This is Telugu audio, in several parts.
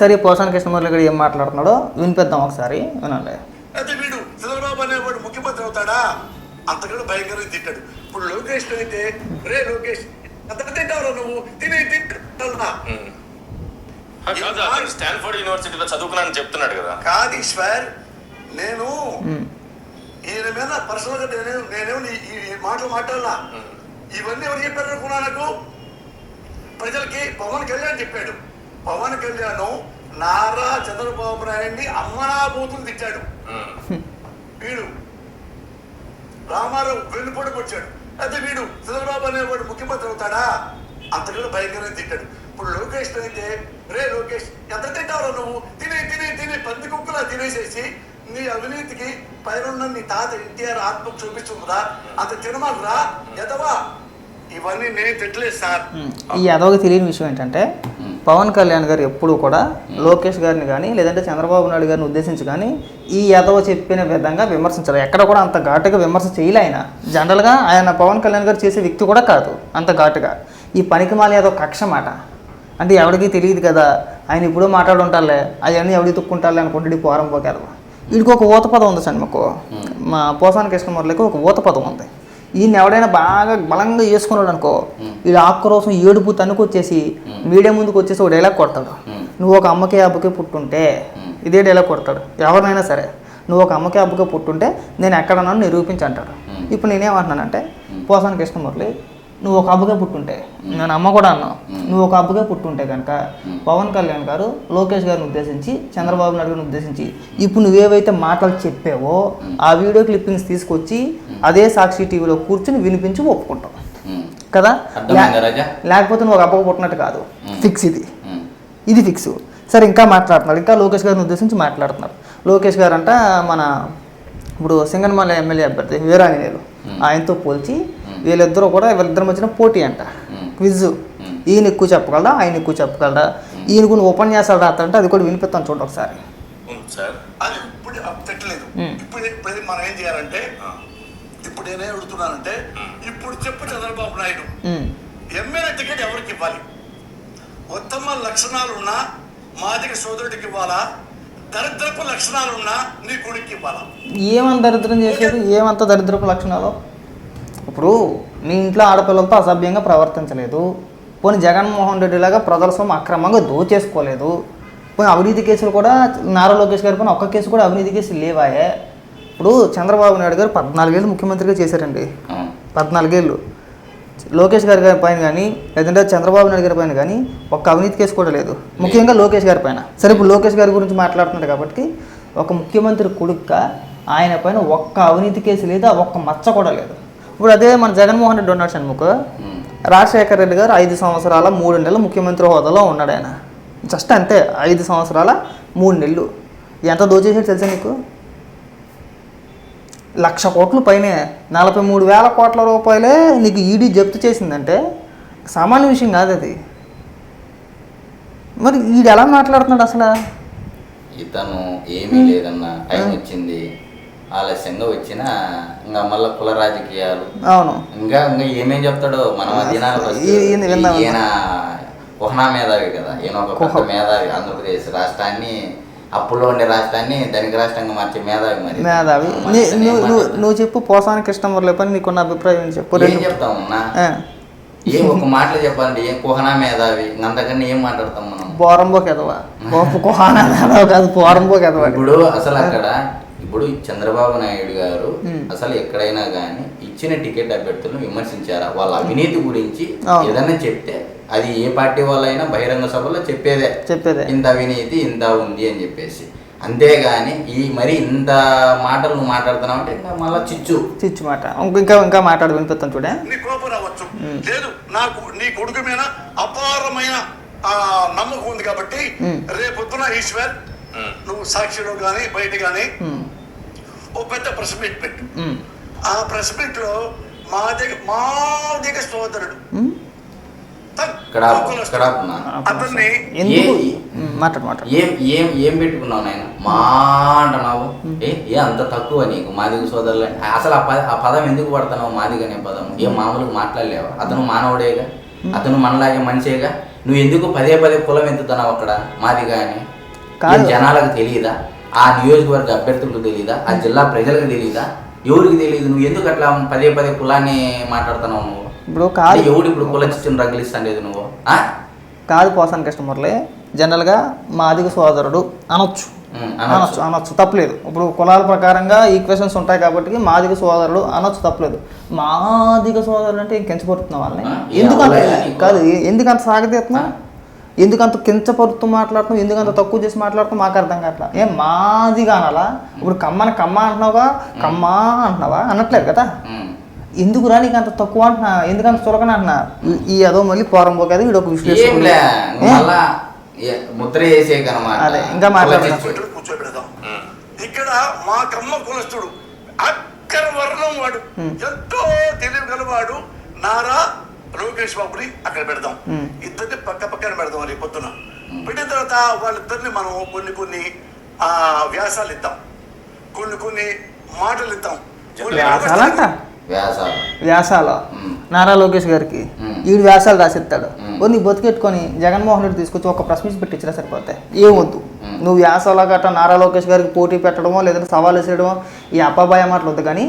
సరే పోసాన కృష్ణమూర్తి గారు ఏం మాట్లాడుతున్నాడో వినిపిద్దాం ఒకసారి. వినండి. అయితే వీడు చంద్రబాబు అనేవాడు ముఖ్యమంత్రి అవుతాడా? అంతకంటే భయంకరంగా తిట్టాడు. ఇప్పుడు లోకేష్ అయితే రే లోకేష్ అంత తింటావు నువ్వు? తినే తింటా కాదు అతను స్టాన్ఫోర్డ్ యూనివర్సిటీలో చదువుకున్నానని చెప్తున్నాడు కదా. కాదు ఈశ్వర్ నేను. ఈయన మీద పర్సనల్గా నేను నేనేమో ఈ మాటలు మాట్లాడలా. ఇవన్నీ ఎవరు చెప్పారు అనుకున్నా నాకు? ప్రజలకి పవన్ కళ్యాణ్ చెప్పాడు. పవన్ కళ్యాణ్ నారా చంద్రబాబు నాయుడిని అమ్మనాభూతులు తిట్టాడు. వీడు రామారావు వెన్నుపోటుకు వచ్చాడు. అయితే వీడు చంద్రబాబు అనేవాడు ముఖ్యమంత్రి అవుతాడా? అంతకంటే భయంకరంగా తిట్టాడు. ఇప్పుడు లోకేష్ అయితే రే లోకేష్ ఎంత తింటావు నువ్వు? తినే తినే తినే పంది కుక్కలా తినేసేసి నీ అవినీతికి పైన నీ తాత ఎన్టీఆర్ ఆత్మకు చూపిస్తుందా అంత తినమలరా ఎదవా ఇవన్నీ నేను తిట్టలేదు సార్. ఈ యాదవ్కి తెలియని విషయం ఏంటంటే పవన్ కళ్యాణ్ గారు ఎప్పుడూ కూడా లోకేష్ గారిని కానీ లేదంటే చంద్రబాబు నాయుడు గారిని ఉద్దేశించి కానీ ఈ యాదవ్ చెప్పిన విధంగా విమర్శించారు. ఎక్కడ కూడా అంత ఘాటుగా విమర్శ చేయలే ఆయన. జనరల్గా ఆయన పవన్ కళ్యాణ్ గారు చేసే వ్యక్తి కూడా కాదు అంత ఘాటుగా. ఈ పనికిమాల యాదవ్ కక్ష మాట. అంటే ఎవరికి తెలియదు కదా ఆయన ఇప్పుడు మాట్లాడుంటారులే అవన్నీ ఎవడి తుక్కుంటారులే అనుకుంటే పోరం పోకారు. వీడికి ఒక ఊత పదం ఉంది సార్ మాకు మా పోసాన కృష్ణమూర్తికి ఒక ఊత పదం ఉంది. ఈయన ఎవడైనా బాగా బలంగా చేసుకున్నాడు అనుకో వీడు ఆక్రోశం ఏడుపు తనుకొచ్చేసి మీడియా ముందుకు వచ్చేసి ఒక డైలాగ్ కొడతాడు. నువ్వు ఒక అమ్మకి అబ్బకే పుట్టుంటే ఇదే డైలాగ్ కొడతాడు. ఎవరినైనా సరే నువ్వు ఒక అమ్మకి అబ్బకే పుట్టుంటే నేను ఎక్కడన్నా నిరూపించి అంటాడు. ఇప్పుడు నేనేమంటున్నానంటే పోసాన కృష్ణమురళి నువ్వు ఒక అబ్బకే పుట్టుంటే. నేను అమ్మ కూడా అన్నావు. నువ్వు ఒక అబ్బకే పుట్టుంటే కనుక పవన్ కళ్యాణ్ గారు లోకేష్ గారిని ఉద్దేశించి చంద్రబాబు నాయుడు గారిని ఉద్దేశించి ఇప్పుడు నువ్వేవైతే మాటలు చెప్పావో ఆ వీడియో క్లిప్పింగ్స్ తీసుకొచ్చి అదే సాక్షి టీవీలో కూర్చుని వినిపించి ఒప్పుకుంటాం. కదా? లేకపోతే నువ్వు ఒక అబ్బకు పుట్టినట్టు కాదు. ఫిక్స్ ఇది. ఇది ఫిక్స్ సరే ఇంకా మాట్లాడుతున్నాడు ఇంకా లోకేష్ గారిని ఉద్దేశించి మాట్లాడుతున్నారు. లోకేష్ గారు అంట మన ఇప్పుడు సింగన్మల ఎమ్మెల్యే అభ్యర్థి వీరాంజనేయులు. ఆయనతో పోల్చి వీళ్ళిద్దరూ కూడా వీళ్ళిద్దరి మధ్యన పోటీ అంట. క్విజ్. ఈయన ఎక్కువ చెప్పగలరా ఆయన ఎక్కువ చెప్పగలరా ఈయన కొన్ని ఉపన్యాసాలు రాస్తారంటే అది కూడా వినిపిస్తాను చూడండి ఒకసారి. సార్. అది ఇప్పుడు తిట్టలేదు ఉమ్. ఇప్పుడు ఇప్పుడు మనం ఏం చేయాలంటే ఇప్పుడు నేనే అడుగుతున్నానంటే ఇప్పుడు చెప్పు చంద్రబాబు నాయుడు. మ్మ్. ఎమ్మెల్యే టికెట్ ఎవరికి ఇవ్వాలి? ఉత్తమ లక్షణాలు ఉన్నా మాదిక సోదరుడికి ఇవ్వాలా? దరిద్రపు లక్షణాలు ఉన్నా నీ కొడుకు ఇవ్వాలా? ఏమంత దరిద్రం చేసేది? ఏమంత దరిద్రపు లక్షణాలు? ఇప్పుడు నీ ఇంట్లో ఆడపిల్లలతో అసభ్యంగా ప్రవర్తించలేదు. పోనీ జగన్మోహన్ రెడ్డి లాగా ప్రజల సొమ్ము అక్రమంగా దోచేసుకోలేదు. పోనీ అవినీతి కేసులు కూడా నారా లోకేష్ గారి పైన ఒక్క కేసు కూడా అవినీతి కేసులు లేవాయే. ఇప్పుడు చంద్రబాబు నాయుడు గారు పద్నాలుగేళ్ళు ముఖ్యమంత్రిగా చేశారండి. పద్నాలుగేళ్ళు. లోకేష్ గారి గారి పైన కానీ లేదంటే చంద్రబాబు నాయుడు గారి పైన కానీ ఒక్క అవినీతి కేసు కూడా లేదు. ముఖ్యంగా లోకేష్ గారి పైన. సరే ఇప్పుడు లోకేష్ గారి గురించి మాట్లాడుతున్నాడు కాబట్టి ఒక ముఖ్యమంత్రి కొడుక్క ఆయన పైన ఒక్క అవినీతి కేసు లేదు ఒక్క మచ్చ కూడా లేదు. ఇప్పుడు అదే మన జగన్మోహన్ రెడ్డి ఉన్నాడు షణ్ముఖ్. రాజశేఖర రెడ్డి గారు ఐదు సంవత్సరాల మూడు నెలలు ముఖ్యమంత్రి హోదాలో ఉన్నాడు ఆయన. జస్ట్ అంతే ఐదు సంవత్సరాల మూడు నెలలు. ఎంత దోచేసాడు తెలుసా నీకు? లక్ష కోట్ల పైనే నలభై మూడు వేల కోట్ల రూపాయలే నీకు ఈడీ జప్తు చేసిందంటే సామాన్య విషయం కాదు అది. మరి ఈడు ఎలా మాట్లాడుతున్నాడు అసలు? ఇతను ఏమీ లేదన్న టైం వచ్చింది. ఆలస్యంగా వచ్చిన ఇంకా మళ్ళీ కుల రాజకీయాలు. అవును. ఇంకా ఇంకా ఏమేం చెప్తాడో మనం ఈయన కుహనా మేధావి కదా. ఈయన ఒక మేధావి ఆంధ్రప్రదేశ్ రాష్ట్రాన్ని అప్పుల్లో ఉండే రాష్ట్రాన్ని ధనిక రాష్ట్రంగా మార్చే మేధావి మరి. మేధావి. నీ- నువ్వు నువ్వు చెప్పు పోసాని కృష్ణమూర్తి పని నీకున్న అభిప్రాయం చెప్పు? ఏం రెండు చెప్తాం అన్నా? ఆ, ఏం ఒక మాటలు చెప్పాలంటే ఏం కుహనా మేధావి? అంతకన్నా ఏం మాట్లాడతాం మనం? గొప్ప కుహానా ఎదవ కాదు బోరంబోకి ఎదవా ఇప్పుడు అసలు అక్కడ ఇప్పుడు చంద్రబాబు నాయుడు గారు. అసలు ఎక్కడైనా కానీ ఇచ్చిన టికెట్ అభ్యర్థులను విమర్శించారా? వాళ్ళ అవినీతి గురించి. ఏదైనా చెప్తే అది ఏ పార్టీ వాళ్ళైనా బహిరంగ సభలో చెప్పేదే. చెప్పేదే. ఇంత అవినీతి ఇంత ఉంది అని చెప్పేసి. అంతేగాని ఈ మరి ఇంత మాటలు నువ్వు మాట్లాడుతున్నావు అంటే ఇంకా మళ్ళీ చిచ్చు. చిచ్చు మాట. ఇంక- ఇంకా మాట్లాడి వినిపిస్తాను చూడే. నీ కోపం రావచ్చు. లేదు నాకు నీ కొడుకు మీద అపారమైన నమ్మకం ఉంది కాబట్టి. రేపొద్దున ఈశ్వర్ నువ్వు సాక్షిలో కానీ బయట కానీ ఓ పెద్ద ప్రెస్ మీట్ పెట్టు. ఆ ప్రెస్ మీట్లో మా దగ్గర మా దగ్గర సోదరుడు? అతన్ని ఏ- ఉమ్, మాట్లాడు మాట్లాడు. ఏం ఏం ఏం పెట్టుకున్నావు నాయన? మా అంటున్నావు? ఏ ఏ అంత తక్కువ నీకు? మాదిగ సోదరులు. అసలు ఆ పద ఆ పదం ఎందుకు పడుతున్నావు మాదిగ అనే పదం. ఏం మామూలుగా మాట్లాడలేవా? అతను మానవుడేగా? అతను మనలాగే మనిషేగా? నువ్వు ఎందుకు పదే పదే కులం ఎత్తుతున్నావు అక్కడ మాది కానీ కాదు. జనాలకు తెలియదా? ఆ నియోజకవర్గ అభ్యర్థులకు తెలియదా ఆ జిల్లా ప్రజలకు తెలియదా ఎవరికి తెలియదు నువ్వు ఎందుకు అట్లా పదే పదే కులాన్ని మాట్లాడుతున్నావు నువ్వు? ఇప్పుడు కాదు. ఎవడు ఇప్పుడు కుల చిచ్చుని రగిలిస్తాండేది నువ్వు? కాదు పోసాని కృష్ణమురళి జనరల్గా మాదిగ సోదరుడు అనొచ్చు. అనొచ్చు. అనొచ్చు. తప్పలేదు ఇప్పుడు కులాల ప్రకారంగా ఈక్వేషన్స్ ఉంటాయి కాబట్టి మాదిగ సోదరుడు అనొచ్చు తప్పలేదు మాదిగ సోదరుడు అంటే కించపరుతున్నావు వాళ్ళని? ఎందుకంత నీకు? కాదు ఎందుకంత సాగతీస్తున్నావు? ఎందుకంత కించపరుతూ మాట్లాడుతున్నావు ఎందుకంత తక్కువ చేసి మాట్లాడుతూ మాకు అర్థం కావట్లా. ఏం మాదిగా అనాలా ఇప్పుడు కమ్మని కమ్మ అంటున్నావుగా కమ్మ అంటున్నావా? అనట్లేదు కదా. ఎందుకురా నీకు అంత తక్కువ అంటున్నా? ఎందుకంత చులకన అంటున్నా? ఈ- అదో మళ్ళీ పోరం పోకేది వీడు ఒక ఏంలే విశ్లేషణ ముద్ర కనమాట అదే, ఇంకా కూర్చోబెడదాం. ఇక్కడ మా కమ్మ కులస్తుడు అక్కర వర్ణం వాడు. ఎంతో తెలివి గలవాడు. నారా లోకేష్ బాబుని అక్కడ పెడదాం. ఇద్దరిని పక్క పక్కన పెడదాం రేపు పొద్దున. పెట్టిన తర్వాత వాళ్ళిద్దరిని మనం కొన్ని కొన్ని ఆ వ్యాసాలు ఇద్దాం. కొన్ని కొన్ని మాటలు ఇద్దాం. వ్యాసాలంట? వ్యాసాలు. వ్యాసాలు. నారా లోకేష్ గారికి. ఈడు వ్యాసాలు రాసిస్తాడు. మ్మ్. ఓ నీ బతికెట్టుకొని జగన్మోహన్ రెడ్డి తీసుకొచ్చి ఒక ప్రశ్న ఇచ్చి పెట్టించినా సరిపోతాయి. ఏమొద్దు. నువ్వు వ్యాసాలు గట్రా నారా లోకేష్ గారికి పోటీ పెట్టడమో లేదంటే సవాల్ వేసేయడమో ఈ అబ్బాబాయ మాటలు వద్దు. కానీ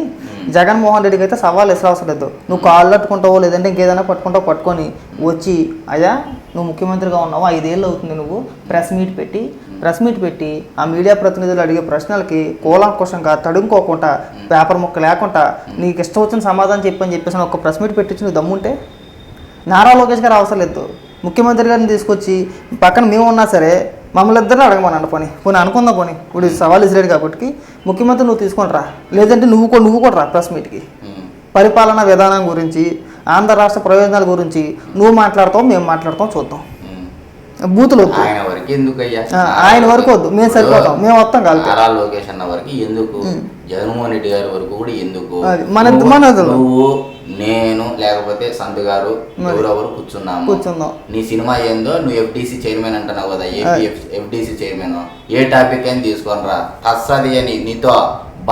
జగన్మోహన్ రెడ్డికి అయితే సవాల్ వేసే అవసరం లేదు. నువ్వు కాళ్ళు పట్టుకుంటావో లేదంటే ఇంకేదైనా పట్టుకుంటావో పట్టుకొని వచ్చి అయ్యా నువ్వు ముఖ్యమంత్రిగా ఉన్నావు? ఐదేళ్ళు అవుతుంది నువ్వు. ప్రెస్ మీట్ పెట్టి ప్రెస్ మీట్ పెట్టి ఆ మీడియా ప్రతినిధులు అడిగే ప్రశ్నలకి కూలంకుషంగా తడుముకోకుండా పేపర్ ముక్క లేకుండా నీకు ఇష్టం వచ్చిన సమాధానం చెప్పని చెప్పేసి ఒక ప్రెస్ మీట్ పెట్టించి నువ్వు దమ్ముంటే నారా లోకేష్ గారు అవసరం లేదు. ముఖ్యమంత్రి గారిని తీసుకొచ్చి పక్కన మేము ఉన్నా సరే మమ్మల్ని ఇద్దరిని అడగమన్నాను పోనీ. పోనీ అనుకుందాం పోనీ. ఇప్పుడు సవాల్ ఇసిరేడు కాబట్టి ముఖ్యమంత్రి నువ్వు తీసుకొని రా. లేదంటే నువ్వు కూడా నువ్వు కూడా రా ప్రెస్ మీట్కి ఉమ్. పరిపాలనా విధానం గురించి ఆంధ్ర రాష్ట్ర ప్రయోజనాల గురించి నువ్వు మాట్లాడతావు మేము మాట్లాడతాం చూద్దాం. ఉమ్. బూతులు వద్దు. ఆయన వరకు వద్దు. మేము సరిపోతాం. మేము వస్తాం కాదు నారా లోకేష్ అన్న వరకు ఎందుకు? జగన్మోహన్ రెడ్డి గారి వరకు కూడా ఎందుకు? మన-. నువ్వు నేను లేకపోతే సంతు గారు. ఎవరెవరు కూర్చున్నాము. నీ సినిమా ఏందో నువ్వు ఎఫ్డిసి చైర్మన్ అంటున్నావు కదా ఎఫ్డిసి చైర్మన్. ఏ టాపిక్ అని తీసుకొని రా. తస్సది అని నీతో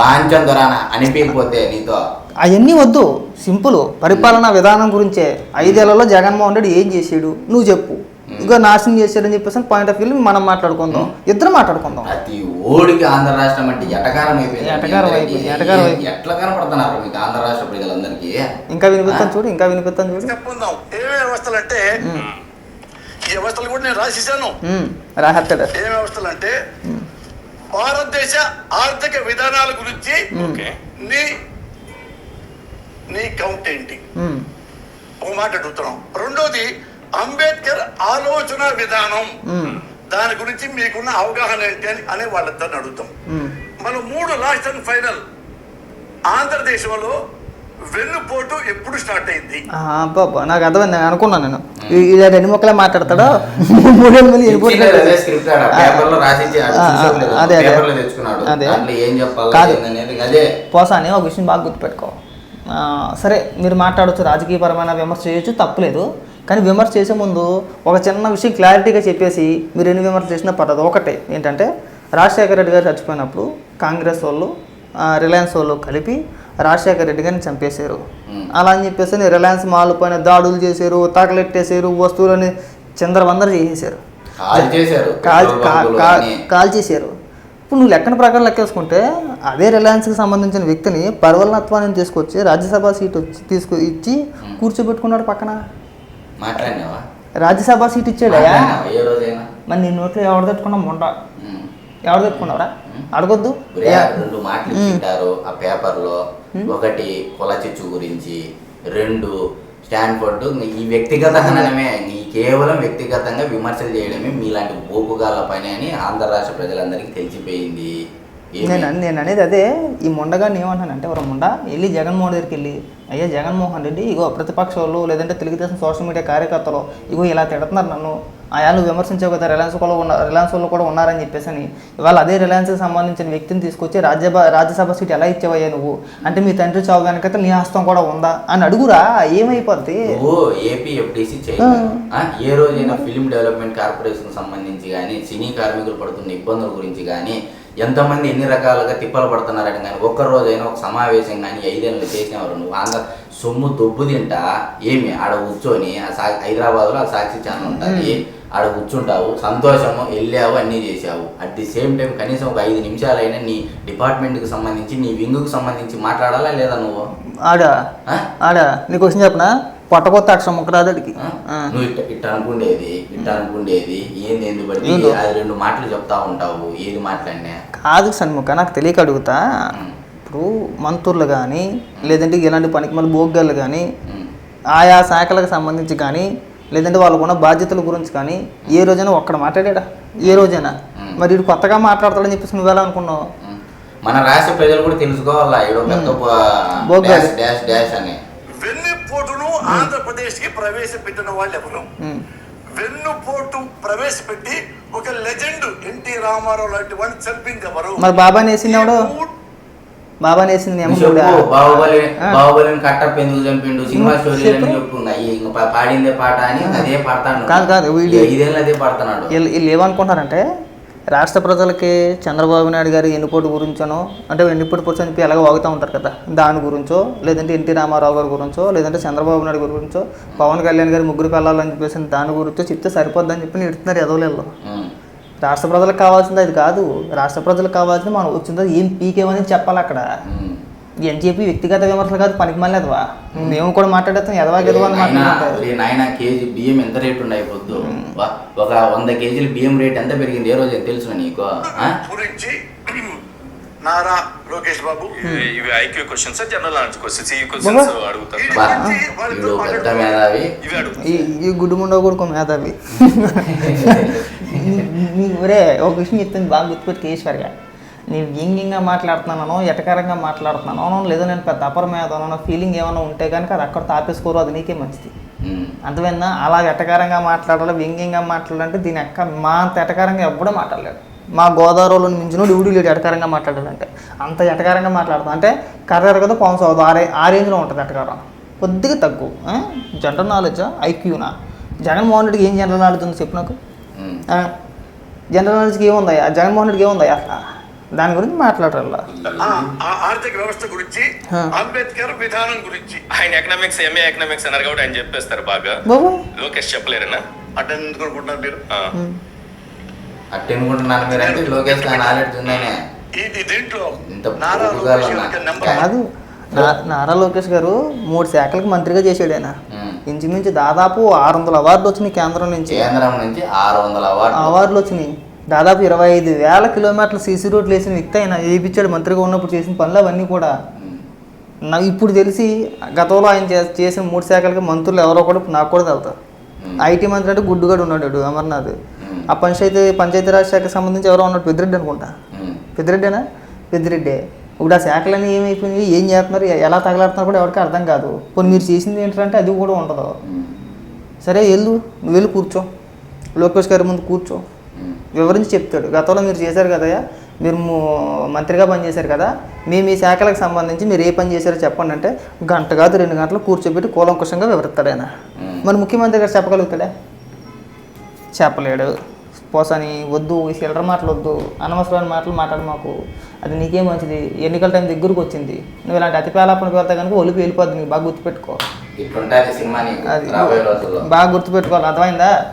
బాంచం దొరాన అనిపించకపోతే నీతో. అవన్నీ వద్దు. సింపుల్ పరిపాలనా విధానం గురించే. ఐదేళ్ళలో జగన్మోహన్ రెడ్డి ఏం చేసాడు నువ్వు చెప్పు. ఇంకా నాశనం చేశాడని చెప్పేసి పాయింట్ ఆఫ్ వ్యూ మనం మాట్లాడుకుందాం. ఇద్దరు మాట్లాడుకుందాం. ప్రతి ఓడికి ఆంధ్ర రాష్ట్రం అంటే ఎటకారం అయిపోయింది. ఎటకారం మీ అయిపోయింది, అందరికీ. ఎటకారం ఏ- అయిపోయింది. ఎట్లా కనపడుతున్నారు మీకు ఆంధ్ర రాష్ట్ర ప్రజలందరికీ? ఇంకా వినిపిస్తాను చూడు ఇంకా వినిపిస్తాను చూడు. చెప్పుకుందాం ఏమేమి వ్యవస్థలు అంటే ఈ వ్యవస్థలు కూడా నేను రాసిస్తాను ఉమ్, రాహత్తాడు ఏ వ్యవస్థలు అంటే భారతదేశ ఆర్థిక విధానాల గురించి ఓకే. నీ నీ కౌంట్ ఏంటి? ఒక మాట అడుగుతున్నాం. రెండోది అంబేద్కర్ ఆలోచన విధానం. దాని గురించి మీకున్న అవగాహన ఏంటి అని అనే వాళ్ళిద్దరిని అడుగుతాం. మనం మూడు లాస్ట్ అండ్ ఫైనల్ ఆంధ్రదేశంలో వెన్నుపోటు ఎప్పుడు స్టార్ట్ అయింది? ఆ, అబ్బబ్బా నాకు అర్థమైంది నేను అనుకున్నాను నేను. ఈ- ఇలా రెండు మొక్కలే మాట్లాడతాడో? ఇచ్చిందే అదే. అదే, కాదు. పోసాని ఒక విషయం బాగా గుర్తుపెట్టుకో. సరే మీరు మాట్లాడవచ్చు రాజకీయపరమైన విమర్శ చేయొచ్చు తప్పులేదు. కానీ విమర్శ చేసే ముందు ఒక చిన్న విషయం క్లారిటీగా చెప్పేసి మీరు ఎన్ని విమర్శ చేసినా పడదు ఒకటే ఏంటంటే రాజశేఖర రెడ్డి గారు చచ్చిపోయినప్పుడు కాంగ్రెస్ వాళ్ళు రిలయన్స్ వాళ్ళు కలిపి రాజశేఖర రెడ్డి గారిని చంపేశారు. అలా అని చెప్పేసి రిలయన్స్ మాల్ పైన దాడులు చేశారు తగలెట్టేశారు వస్తువులని చిందరవందర చేసేసారు. కాల్ చేశారు ఇప్పుడు నువ్వు లెక్కన ప్రకారం లెక్కేసుకుంటే అదే రిలయన్స్కి సంబంధించిన వ్యక్తిని పర్వలనత్వాన్ని తీసుకొచ్చి రాజ్యసభ సీట్ వచ్చి తీసుకు ఇచ్చి కూర్చోబెట్టుకున్నాడు పక్కన. మాట్లాడినావా? రాజ్యసభ సీట్ ఇచ్చాడయా మాట్లాడినావా? ఏ రోజైనా? మరి నీ నోట్లో ఎవరు తట్టుకున్నా మొండ. ఎవరు తట్టుకున్నావురా? అడగొద్దు. రెండు మాటలు ఇచ్చింటారు ఆ పేపర్లో. ఒకటి కులచిచ్చు గురించి రెండు స్టాన్ఫోర్డ్. ఈ వ్యక్తిగత హననమే. ఈ కేవలం వ్యక్తిగతంగా విమర్శలు చేయడమే మీలాంటి బోపుగాల పని అని ఆంధ్ర రాష్ట్ర ప్రజలందరికీ తెలిసిపోయింది? నేను నేను అనేది అదే ఈ ముండగాన్ని ఏమంటానంటే ఒక ముండ వెళ్ళి జగన్మోహన్ దగ్గరికి వెళ్ళి అయ్యా జగన్మోహన్ రెడ్డి ఇగో ప్రతిపక్ష వాళ్ళు లేదంటే తెలుగుదేశం సోషల్ మీడియా కార్యకర్తలు ఇగో ఇలా తిడుతున్నారు నన్ను. ఆయా నువ్వు విమర్శించావు కదా రిలయన్స్ కూడా ఉన్న రిలయన్స్ వాళ్ళు కూడా ఉన్నారని చెప్పేసి అని. ఇవాళ అదే రిలయన్స్కి సంబంధించిన వ్యక్తిని తీసుకొచ్చి రాజ్యసభ రాజ్యసభ సీట్ ఎలా ఇచ్చావయ్యా నువ్వు? అంటే మీ తండ్రి చావు వెనకైతే నీ హస్తం కూడా ఉందా? అని అడుగురా ఏమైపోద్ది? ఏపీ ఎఫ్డిసి ఏ రోజైనా ఫిల్మ్ డెవలప్మెంట్ కార్పొరేషన్ సంబంధించి కానీ సినీ కార్మికులు పడుతున్న ఇబ్బందుల గురించి కానీ ఎంతమంది ఎన్ని రకాలుగా తిప్పలు పడుతున్నారని కానీ ఒక్క రోజైనా ఒక సమావేశం కానీ ఐదేళ్ళు చేసినవారు నువ్వు ఆంధ్ర సొమ్ము దొబ్బు తింటా ఏమి? ఆడ కూర్చొని ఆ సా హైదరాబాద్లో ఆ సాక్షి ఛానల్ ఉంటుంది. ఆడ కూర్చుంటావు సంతోషము వెళ్ళావు అన్నీ చేసావు అట్ ది సేమ్ టైం కనీసం ఒక ఐదు నిమిషాలైనా నీ డిపార్ట్మెంట్కి సంబంధించి నీ వింగుకు సంబంధించి మాట్లాడాలా లేదా నువ్వు? ఆడ? ఆడ? నీకు క్వశ్చన్ చెప్పనా? అడిగి ఆ? నువ్వు ఇట్ట ఇట్ట అనుకుండేది ఇట్ట అనుకుండేది ఏంది ఎందుకు? అది రెండు మాటలు చెప్తా ఉంటావు ఏది మాట్లాడినా. కాదు సన్ముఖ నాకు తెలియక అడుగుతా. ఇప్పుడు మంత్రులు కానీ లేదంటే ఇలాంటి పనికి మళ్ళీ బోగ్గాళ్ళు కానీ. ఆయా శాఖలకు సంబంధించి కానీ లేదంటే వాళ్ళకున్న బాధ్యతల గురించి కానీ ఏ రోజైనా ఒక్కడ మాట్లాడా ఏ రోజైనా. మరి వీడు కొత్తగా మాట్లాడతాడని చెప్పేసి నువ్వు ఎలా అనుకున్నావు. మన రాష్ట్ర ప్రజలు కూడా తెలుసుకోవాలా. డాష్ డాష్ డాష్ అని. ఆంధ్రప్రదేశ్కి ప్రవేశపెట్టిన వాళ్ళు ఎవరు. వెన్నుపోటు ప్రవేశపెట్టి ఒక లెజెండ్ ఎన్టీ రామారావు లాంటి వాడిని చంపింది ఎవరు మరి వేసింది నువ్వు ఏమో చెప్పు బాహుబలి. బాహుబలిని కట్టప్ప ఎందుకు చంపిండు సినిమా స్టోరీ చెప్పు. పాడిందే పాట అని అదే పాడతాను కాదు, కాదు, వీడి- ఐదేళ్ళు అదే పాడుతున్నాడు. వీళ్ళు వీళ్ళు ఏమనుకుంటారంటే రాష్ట్ర ప్రజలకి చంద్రబాబు నాయుడు గారి ఎన్నిపోటు గురించనో అంటే ఎన్నిపోటు పొచ్చు చెప్పి ఎలాగో వాగుతూ ఉంటారు కదా దాని గురించో లేదంటే ఎన్టీ రామారావు గారి గురించో లేదంటే చంద్రబాబు నాయుడు గారి గురించో పవన్ కళ్యాణ్ గారి ముగ్గురు పిల్లలని చెప్పేసి దాని గురించో చెప్తే సరిపోద్దని చెప్పి నెడుతున్నారు ఎదవలేళ్ళు. రాష్ట్ర ప్రజలకు కావాల్సింది అది కాదు. రాష్ట్ర ప్రజలకు కావాల్సింది మనం వచ్చిందో ఏం పీకేమని చెప్పాలి అక్కడ. చెప్పి వ్యక్తిగత విమర్శలు కాదు పనికి మళ్ళీ ఎదవా మేము కూడా మాట్లాడేస్తాం ఎదవా అని నాయనా, కేజీ బియ్యం ఎంత రేటు ఉండే పొద్దు ఒక వంద కేజీల బియ్యం రేట్ ఎంత పెరిగింది ఏ రోజు తెలుసు నీకు? గురించి నారా లోకేష్ బాబు ఇవి- IQ questions general knowledge questions ఈ క్వశ్చన్స్ వీడు పెద్ద మేధావి ఇవి అడుగు ఈ ఈ గుడ్డు ముండో కూడా మేధావి ఒరే ఒక విషయం చెప్తుంది బాగా గుర్తుపెట్టి ఈశ్వర్గా నేను వ్యంగ్యంగా మాట్లాడుతున్నానో ఎటకారంగా మాట్లాడుతున్నానో లేదా నేను పెద్ద అపర మేధానో ఫీలింగ్ ఏమైనా ఉంటే కనుక అది అక్కడ తాపేసుకోరు అది నీకే మంచిది. అర్థమైందా అలా ఎటకారంగా మాట్లాడాలి వ్యంగ్యంగా మాట్లాడాలంటే దీని ఎక్క మా అంత ఎటకారంగా ఎప్పుడూ మాట్లాడలేడు మా గోదావరిలో మించిన ఇవుడు లేడు ఎటకారంగా మాట్లాడాలంటే. అంత ఎటకారంగా మాట్లాడతాం అంటే కర్ర కదా పవన్ సౌదు. ఆ రే ఆ రేంజ్లో ఉంటుంది ఎటకారం. కొద్దిగా తక్కువ జనరల్ నాలెడ్జా ఐక్యూనా? జగన్మోహన్ రెడ్డికి ఏం జనరల్ నాలెడ్జ్ ఉంది చెప్పు నాకు? జనరల్ నాలెడ్జ్కి ఏముందయ్యా? జగన్మోహన్ రెడ్డికి అసలు దాని గురించి మాట్లాడాల? ఆర్థిక వ్యవస్థ గురించి. అంబేద్కర్ విధానం గురించి. ఆయన ఎకనామిక్స్ ఎంఏ ఎకనామిక్స్ అన్నారు కాబట్టి ఆయన చెప్పేస్తారు బాగా. బాబు. లోకేష్ చెప్పలేరనా? అంటే ఎందుకు మీరు? ఆ. అట్ట అనుకుంటున్నాను మీరు అంటే లోకేష్ నాలెడ్జ్ ఉందనే. కాదు. నారా లోకేష్ గారు మూడు శాఖలకు మంత్రిగా చేశాడు ఆయన. ఇంచుమించు దాదాపు ఆరు వందల అవార్డులు వచ్చినాయి కేంద్రం నుంచి. కేంద్రం నుంచి ఆరు వందల అవార్డు అవార్డులు వచ్చినాయి. దాదాపు ఇరవై ఐదు వేల కిలోమీటర్ల సీసీ రోడ్లు వేసిన వ్యక్తి ఆయన వేయించాడు మంత్రిగా ఉన్నప్పుడు చేసిన పనులు అవన్నీ కూడా నా ఇప్పుడు తెలిసి గతంలో ఆయన చేసిన మూడు శాఖలకి మంత్రులు ఎవరో కూడా నాకు కూడా తెలుతారు. ఐటీ మంత్రి అంటే గుడ్డుగాడు ఉన్నాడు అమర్నాథ్. ఆ పంచాయతీ పంచాయతీరాజ్ శాఖకి సంబంధించి ఎవరో ఉన్నాడు పెద్దిరెడ్డి అనుకుంటా. పెద్దిరెడ్డేనా? పెద్దిరెడ్డే. ఇప్పుడు ఆ శాఖలన్నీ ఏమైపోయినాయి? ఏం చేస్తున్నారు? ఎలా తగలాడుతున్నారు కూడా ఎవరికి అర్థం కాదు. కొన్ని మీరు చేసింది ఏంటంటే అది కూడా ఉండదు. సరే వెళ్ళు నువ్వు వెళ్ళి కూర్చో. లోకేష్ గారి ముందు కూర్చో. వివరించి చెప్తాడు. గతంలో మీరు చేశారు కదయ్యా మీరు ము- మంత్రిగా పనిచేశారు కదా మేము ఈ శాఖలకు సంబంధించి మీరు ఏ పని చేశారో చెప్పండి అంటే గంట కాదు రెండు గంటలు కూర్చోబెట్టి కూలంకుషంగా వివరిస్తాడు ఆయన. మరి ముఖ్యమంత్రి గారు చెప్పగలుగుతాడా? చెప్పలేడు. పోసని వద్దు ఈ చిల్లర మాటలు వద్దు అనవసరమైన మాటలు మాట్లాడు మాకు. అది నీకే మంచిది. ఎన్నికల టైం దగ్గరకు వచ్చింది. నువ్వు ఇలాంటి అతి పేలాపనికి వెళ్తే కనుక ఒలిపి వెళ్ళిపోద్ది నీకు బాగా గుర్తుపెట్టుకో. అది బాగా గుర్తుపెట్టుకోవాలి. అర్థమైందా?